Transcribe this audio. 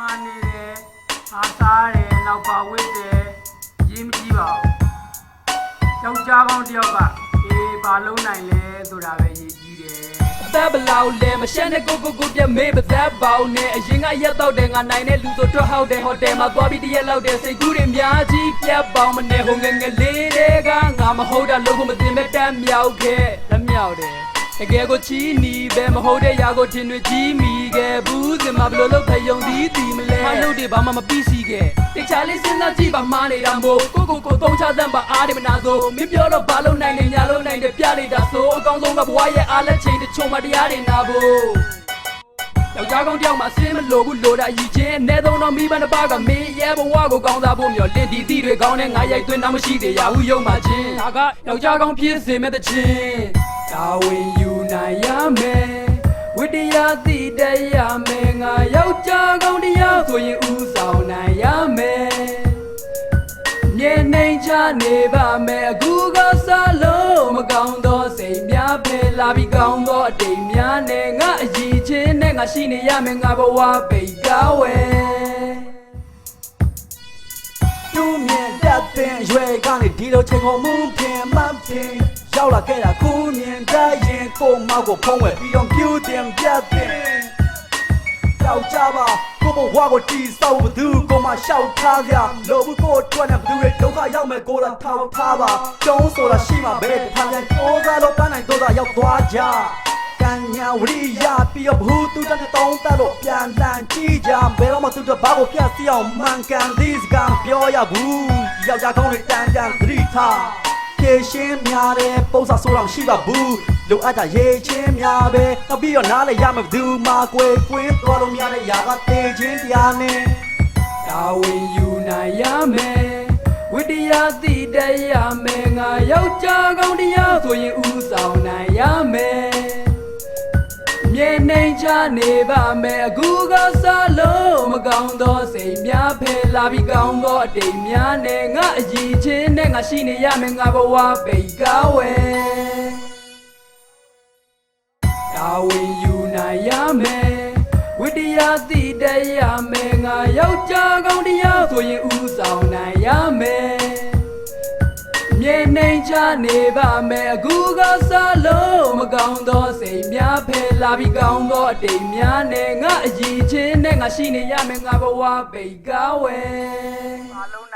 မှန်နေတယ်အားစားတယ်နောက်ပါဝစ်တယ်ရေးမကြည့်ပါဘူးယောက်ျားကောင်းတစ်ယောက်ကအေးဘာလုံးနိုင်လဲဆိုတာပဲရေးကြည့်တယ်သက်ဘလောက်လဲမရှက်နဲ့ကိုကိုကိုပြမေးပါသက်ပေါင်းနဲ့အရင်ကရက်တော့တယ်ငါနိုင်တဲ့လူဆိုထွက်ဟောက်တယ်ဟိုတယ်မှာသွားပြီးတရက်လောက်တယ်စိတ်ကူးတွေများကြီးပြတ်ပေါင်းမနဲ့ဟိုငယ်ငယ်လေးတွေကငါမဟုတ်တာလို့ကိုမတင်မဲ့တက်မြောက်ခဲ့လက်မြောက်တယ်တကယ်ကိုချီနီပဲမဟုတ်တဲ့ຢာကိုထင်တွေကြီးမိခဲ့ဘူးစင်မ ဘလို့လို့ဖယုံသီးတီမလဲဟာလို့တွေဘာမှမပြီးစီခဲ့တခြားလေးစဉ်းစားကြည့်ပါမှားနေတာမို့ကိုကိုကိုသုံးချသမ်းပါအားတယ်မနာဆိုမင်းပြောတော့ဘာလို့နိုင်နေညာလို့နိုင်တယ်ပြလိုက်တာဆိုအကောင်းဆုံးကဘဝရဲ့အားလက်ချိန်တစ်ချုံမတရားတွေနာဖို့ယောက်ျားကောင်းတယောက်မှအစင်းမလို့ဘူးလို့တာအည်ချင်းအဲသုံးတော့မိဘနှစ်ပါးကမင်းရဲ့ဘဝကိုကောင်းစားဖို့မျှော်လင့်ဒီတီတွေကောင်းတဲ့ငါရိုက်သွင်းတော့မရှိသေးရဘူးယုံမှချင်းဒါကယောက်ျားကောင်းဖြစ်စေမဲ့တဲ့ချင်းဒါဝင်ယူနိုင်ရမယ်ဝိ တရားသိတတ်ရမယ်ငါယောက်ျားကောင်းတရားဆိုရင်ဥဆောင်နိုင်ရမယ်မြင်နေချနေပါမယ်အခုကစားလို့မကောင်းသောစိတ်များပဲလာပြီးကောင်းသောအတိတ်များနဲ့ငါအည်ချင်းနဲ့ငါရှိနေရမယ်ငါဘဝပိတ်ကားဝဲသူမြင်တတ်တဲ့ရွယ်ကနေဒီလိုချိန်ကိုမှုဖြင်မှဖြင် ရောက်လာခဲ့တာခုမြင်တတ်ရင်ကိုမောက်ကိုဖုံးဝဲပြီးတော့ပြူတင်ပြတ်တဲ့ယောက်ျားပါကိုဘဝကိုတီးဆောက်ဘသူကိုမှရှောက်ထားကြလို့ဘူးကိုထွက်နေဘသူရဲ့ဒုက္ခရောက်မဲ့ကိုလာထောက်ထားပါကျုံးဆိုတာရှိမှပဲတခါပြန်ကိုးစားလို့ပန်းနိုင်တော့ရောက်သွားကြကံညာဝရိယပြီးတော့ဘူးသူတတဲ့တောင်းတလို့ပြန်လန်ကြည့်ကြဘယ်တော့မှသူတဘာကိုပြတ်စီအောင်မှန်ကန်သီးစကားပြောရဘူးယောက်ျားကောင်းတွေတန်တန်သတိထား ဖြည့်ရှင်းများတဲ့ပုံစံဆိုတော့ရှိပါဘူးလိုအပ်တာရေးချင်းများပဲနောက်ပြီးတော့နားလေရမယ်ဘသူမှကွယ်ကွင်းသွားလို့များတဲ့ຢာကတေချင်းတရားနဲ့ဒါဝင်ယူနိုင်ရမယ်ဝိတရားသိတတ်ရမယ်ငါယောက်ျားကောင်းတရားဆိုရင်ဥဆောင်နိုင်ရမယ် မြင်နေချနေပါမယ်အခုကစားလို့မကောင်းသောစိတ်များဖယ်လာပြီးကောင်းသောအတိတ်များနဲ့ငါအည်ချင်းနဲ့ငါရှိနေရမယ်ငါဘဝပိတ်ကားဝဲဒါဝင်ယူနိုင်ရမယ်ဝိတရားသိတတ်ရမယ်ငါယောက်ျားကောင်းတရားဆိုရင်ဥဆောင်နိုင်ရမယ်မြင်နေချနေပါမယ်အခုကစားလို့မကောင်းသောစိတ်များဖယ် လာပြီးကောင်းသောအတိတ်များနဲ့ငါအည်ချင်းနဲ့ငါရှိနေရမယ်ငါဘဝပိတ်ကားဝဲဘာလုံး